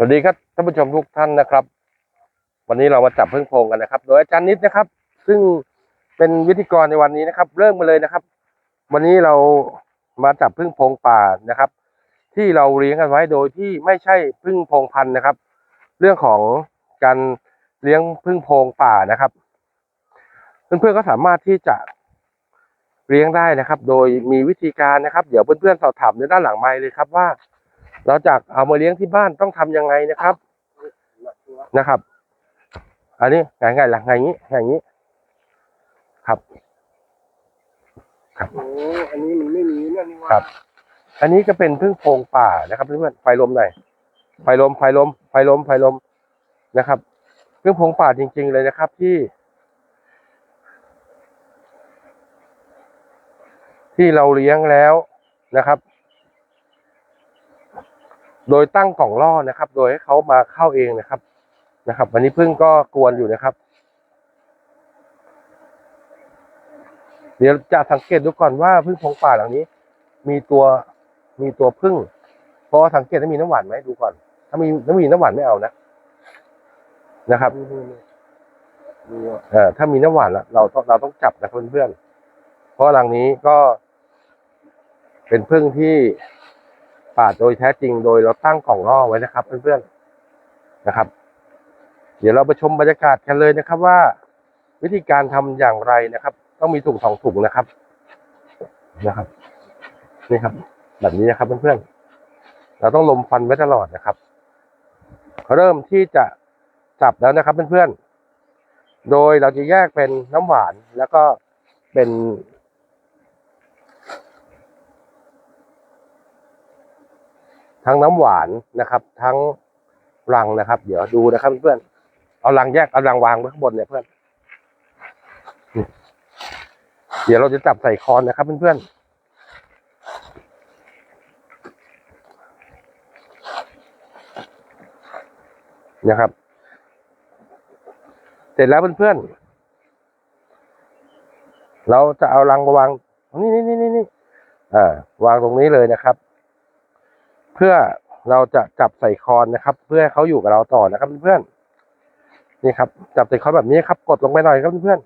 สวัสดีครับท่านผู้ชมทุกท่านนะครับ วันนี้เรามาจับพึ่งโพงกันนะครับ โดยอาจารย์นิดนะครับ ซึ่งเป็นวิธีกรในวันนี้นะครับ เริ่มมาเลยนะครับ วันนี้เรามาจับพึ่งโพงป่านะครับ ที่เราเลี้ยงกันไว้โดยที่ไม่ใช่พึ่งโพงพันธุ์นะครับ เรื่องของการเลี้ยงพึ่งโพงป่านะครับ เพื่อนๆก็สามารถที่จะเลี้ยงได้นะครับ โดยมีวิธีการนะครับ เดี๋ยวเพื่อนๆสอบถามในด้านหลังไมค์เลยครับว่า เราจากเอามาเลี้ยงที่บ้านต้องทำยังไงนะครับนะครับ อันนี้ไงไงล่ะไงงี้ไงงี้ ครับ ครับโอ้อันนี้มันไม่มีนั่นนี่ว่าครับ อันนี้ก็เป็นพึ่งโพรงป่านะครับเพื่อนๆไฟลมหน่อยไฟลมไฟลมไฟลมไฟลมนะครับพึ่งโพรงป่าจริง ๆ เลยนะครับ ที่ ที่เราเลี้ยงแล้วนะครับ โดยตั้งกล่องล่อนะครับ โดยให้เขามาเข้าเองนะครับนะครับ วันนี้พึ่งก็กวนอยู่นะครับ เดี๋ยวจะสังเกตดูก่อนว่าพึ่งพงป่าหลังนี้ มีตัวมีตัวพึ่งเพราะสังเกตถ้ามีน้ำหวานไหมดูก่อน ถ้ามีถ้ามีน้ำหวานไม่เอานะนะครับอะเออถ้ามีน้ำหวานแล้วเราต้องเราต้องจับนะเพื่อนๆเพราะรังนี้ก็เป็นพึ่งที่ ป่าโดยแท้จริงโดยเราตั้งกล่องล่อไว้นะครับเพื่อนๆนะครับ เดี๋ยวเราไปชมบรรยากาศกันเลยนะครับว่า วิธีการทำอย่างไรนะครับ ต้องมีถุงสองถุงนะครับนะครับ นี่ครับ แบบนี้นะครับเพื่อนๆเราต้องลมฟันไว้ตลอดนะครับเริ่มที่จะจับแล้วนะครับเพื่อนๆโดยเราจะแยกเป็นน้ำหวานแล้วก็เป็น ทั้งน้ำหวานนะครับ ทั้งรังนะครับ เดี๋ยวดูนะครับเพื่อนเอารังแยกเอารังวางไว้ข้างบนเนี่ยเพื่อนเดี๋ยวเราจะจับใส่คอนนะครับเพื่อนๆนะครับ เสร็จแล้วเพื่อนๆ เราจะเอารังมาวาง นี่นี่นี่นี่นี่อ่าวางตรงนี้เลยนะครับ เพื่อเราจะจับใส่คอนนะครับ เพื่อให้เขาอยู่กับเราต่อนะครับเพื่อนนี่ครับ จับใส่คอนแบบนี้ครับ กดลงไปหน่อยครับเพื่อน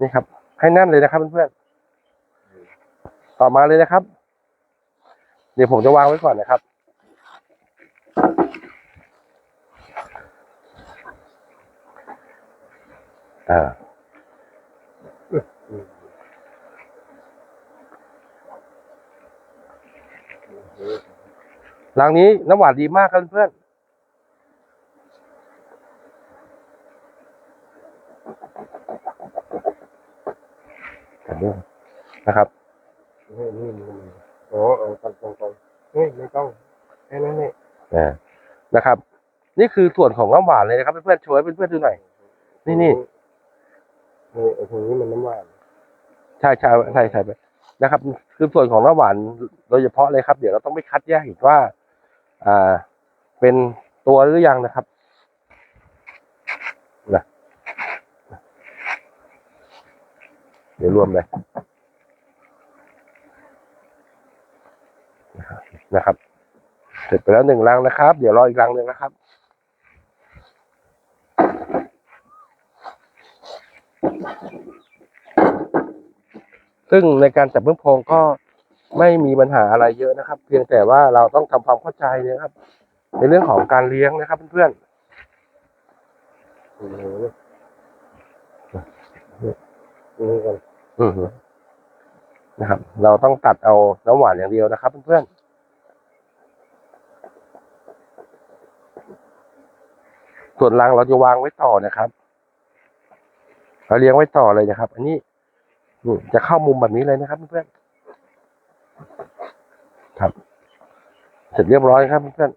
นี่ครับ ให้แน่นเลยนะครับเพื่อนต่อมาเลยนะครับ เดี๋ยวผมจะวางไว้ก่อนนะครับอ่า รังนี้น้ำหวานดีมากครับเพื่อนกันด้วยนะครับนี่นี่นี่โอ้เอาตรงตรงตรงนี่ไม่ต้องแค่นั้นนี่อ่านะครับ นี่คือส่วนของน้ำหวานเลยนะครับเพื่อนๆโชว์ให้เพื่อนๆดูหน่อย นี่นี่นี่ไอ้ตรงนี้มันน้ำหวานใช่ใช่ใช่ใช่ไปนะครับ คือส่วนของน้ำหวานโดยเฉพาะเลยครับ เดี๋ยวเราต้องไปคัดแยกอีกว่า อ่า เป็นตัวหรือยังนะครับนะเดี๋ยวรวมเลยนะครับ เสร็จไปแล้วหนึ่งรังนะครับ เดี๋ยวรออีกรังหนึ่งนะครับซึ่งในการจับพึ่งโพงก็ ไม่มีปัญหาอะไรเยอะนะครับ เพียงแต่ว่าเราต้องทำความเข้าใจนะครับ ในเรื่องของการเลี้ยงนะครับเพื่อนโอ้โหนี่ก่อนๆอือนะครับ เราต้องตัดเอาน้ำหวานอย่างเดียวนะครับเพื่อนๆส่วนรังเราจะวางไว้ต่อนะครับ เราเลี้ยงไว้ต่อเลยนะครับ อันนี้จะเข้ามุมแบบนี้เลยนะครับเพื่อนๆ ครับ เสร็จเรียบร้อยครับเพื่อน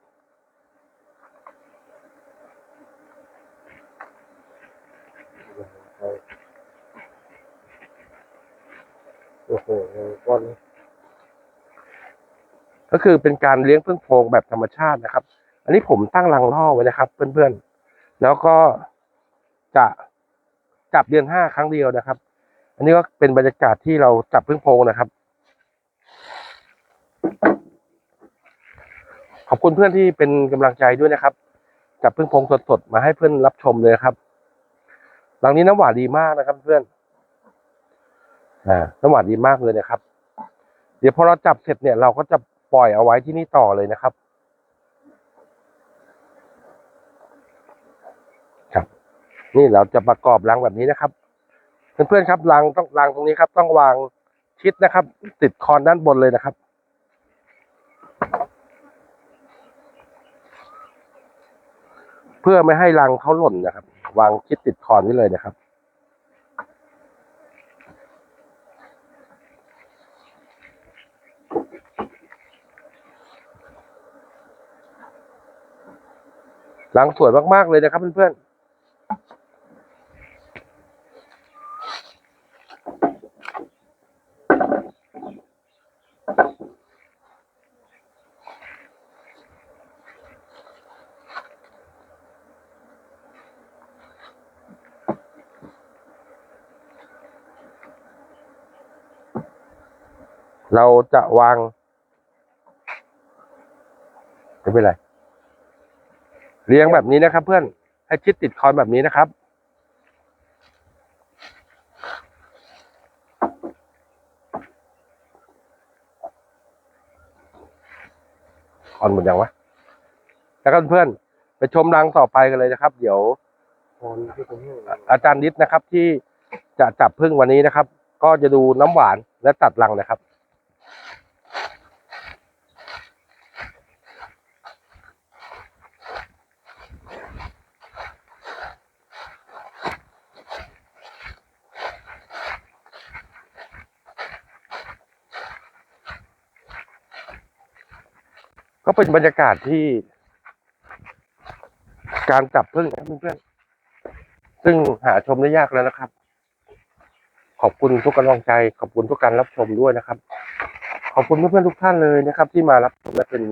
โอ้โหก้อนก็คือเป็นการเลี้ยงพึ่งโพรงแบบธรรมชาตินะครับ อันนี้ผมตั้งรังล่อไว้นะครับ เพื่อนๆ แล้วก็จะจับเดือนห้าครั้งเดียวนะครับ อันนี้ก็เป็นบรรยากาศที่เราจับพึ่งโพรงนะครับ ขอบคุณเพื่อนที่เป็นกำลังใจด้วยนะครับจับพึ่งพงสดๆมาให้เพื่อนรับชมเลยครับ หลังนี้น้ำหวานดีมากนะครับ เพื่อนอ่าน้ำหวานดีมากเลยนะครับ เดี๋ยวพอเราจับเสร็จเนี่ยเราก็จะปล่อยเอาไว้ที่นี่ต่อเลยนะครับครับนี่เราจะประกอบรังแบบนี้นะครับ เพื่อนๆครับรังต้องรังตรงนี้ครับ ต้องวางชิดนะครับ ติดคอนด้านบนเลยนะครับ พื่อไม่ให้รังเขาหล่นนะครับ วางชิดติดคอนไว้เลยนะครับ รังสวยมากๆเลยนะครับเพื่อนๆ เราจะวางไม่เป็นไร เรียงแบบนี้นะครับ เพื่อน ให้ชิดติดคอนแบบนี้นะครับคอนหมดยังวะ แล้วก็เพื่อนไปชมรังต่อไปกันเลยนะครับ เดี๋ยวอาจารย์นิดนะครับ ที่จะจับพึ่งวันนี้นะครับ ก็จะดูน้ำหวานและตัดรังนะครับ ก็เป็นบรรยากาศที่ การจับพึ่งนะเพื่อนๆซึ่งหาชมได้ยากแล้วนะครับ ขอบคุณทุกกำลังใจ ขอบคุณทุกการรับชมด้วยนะครับ ขอบคุณเพื่อนๆทุกท่านเลยนะครับ ที่มารับชมและเป็น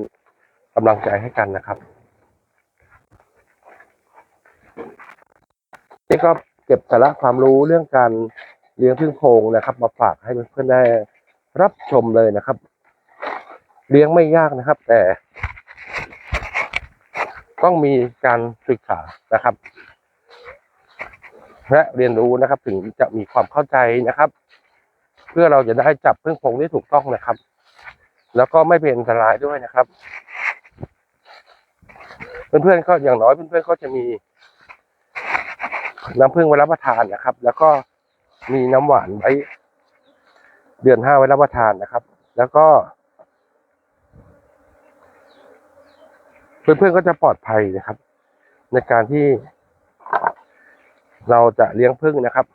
กำลังใจให้กันนะครับนี่ก็เก็บสาระความรู้เรื่องการเลี้ยงพึ่งโพงนะครับ มาฝากให้เพื่อนๆได้รับชมเลยนะครับ เลี้ยงไม่ยากนะครับ แต่ ต้องมีการศึกษานะครับและเรียนรู้นะครับ ถึงจะมีความเข้าใจนะครับ เพื่อเราจะได้จับพึ่งพงได้ถูกต้องนะครับ แล้วก็ไม่เป็นอันตรายด้วยนะครับ เพื่อนๆก็อย่างน้อยเพื่อนๆก็จะมีน้ำพึ่งไว้รับประทานนะครับ แล้วก็มีน้ำหวานไว้เดือนห้าไว้รับประทานนะครับ แล้วก็ เพื่อนๆก็จะปลอดภัยนะครับ ในการที่เราจะเลี้ยงผึ้งนะครับ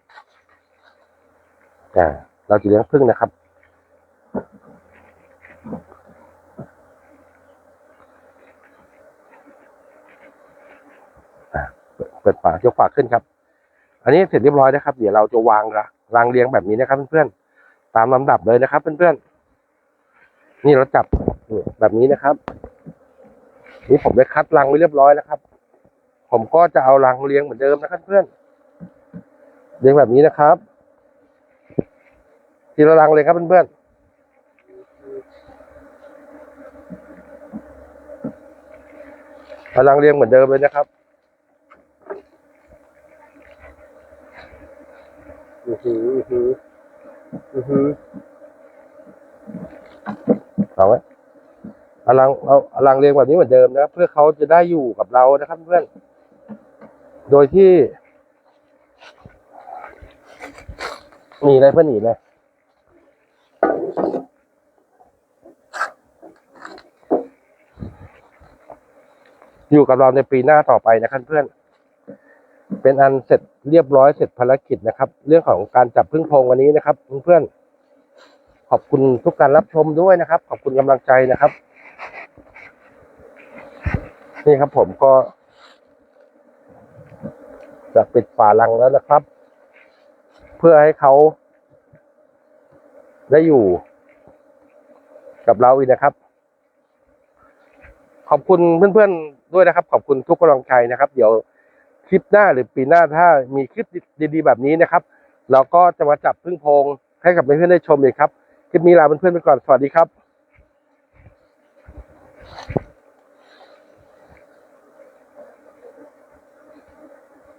อ่าเราจะเลี้ยงผึ้งนะครับ เปิดปิดฝายกฝาขึ้นครับ อันนี้เสร็จเรียบร้อยนะครับ เดี๋ยวเราจะวางรารางเรียงแบบนี้นะครับ เพื่อนๆ ตามลำดับเลยนะครับ เพื่อนๆ นี่เราจับแบบนี้นะครับ นี่ผมได้คัดรังไว้เรียบร้อยแล้วครับ ผมก็จะเอารังเลี้ยงเหมือนเดิมนะครับเพื่อนเลี้ยงแบบนี้นะครับทีละรังเลยครับเพื่อนๆเอารังเลี้ยงเหมือนเดิมเลยนะครับอือหืออือหืออือหือเอาไว้ อารังเอาอารังเรียงแบบนี้เหมือนเดิมนะครับ เพื่อเขาจะได้อยู่กับเรานะครับเพื่อน โดยที่หนีเลยเพื่อนหนีเลยอยู่กับเราในปีหน้าต่อไปนะครับเพื่อน เป็นอันเสร็จเรียบร้อยเสร็จภารกิจนะครับ เรื่องของการจับพึ่งพงวันนี้นะครับเพื่อนๆขอบคุณทุกการรับชมด้วยนะครับ ขอบคุณกำลังใจนะครับ นี่ครับผมก็จะปิดฝาลังแล้วนะครับ เพื่อให้เขาได้อยู่กับเราอีกนะครับ ขอบคุณเพื่อนๆด้วยนะครับ ขอบคุณทุกกำลังใจนะครับ เดี๋ยวคลิปหน้าหรือปีหน้าถ้ามีคลิปดีๆแบบนี้นะครับ เราก็จะมาจับพึ่งพงให้กับเพื่อนๆได้ชมเลยครับ คลิปนี้ลาเพื่อนๆไปก่อน สวัสดีครับ